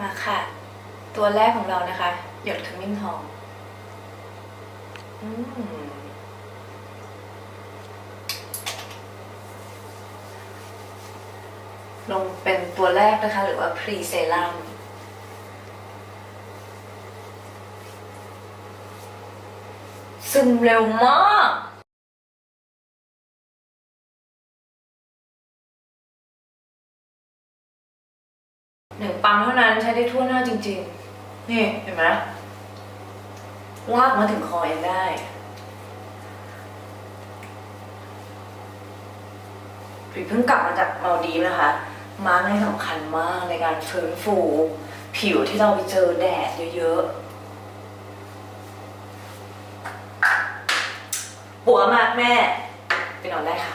มาค่ะ ตัวแรกของเรานะคะ หยดขมิ้นทอง อืมลงเป็นตัวแรกนะคะ หรือว่าพรีเซรั่มซึมเร็วมาก ปั๊มเท่านั้นใช้ได้ทั่วหน้าจริง ๆ นี่เห็นไหมลากมาถึงคอยังได้ผีเพิ่งกลับมาจากมาดีนะคะ มาร์กนี่สำคัญมากในการฟื้นฟู ผิวที่เราไปเจอแดดเยอะๆหัวมากแม่ ไปนอนได้ค่ะ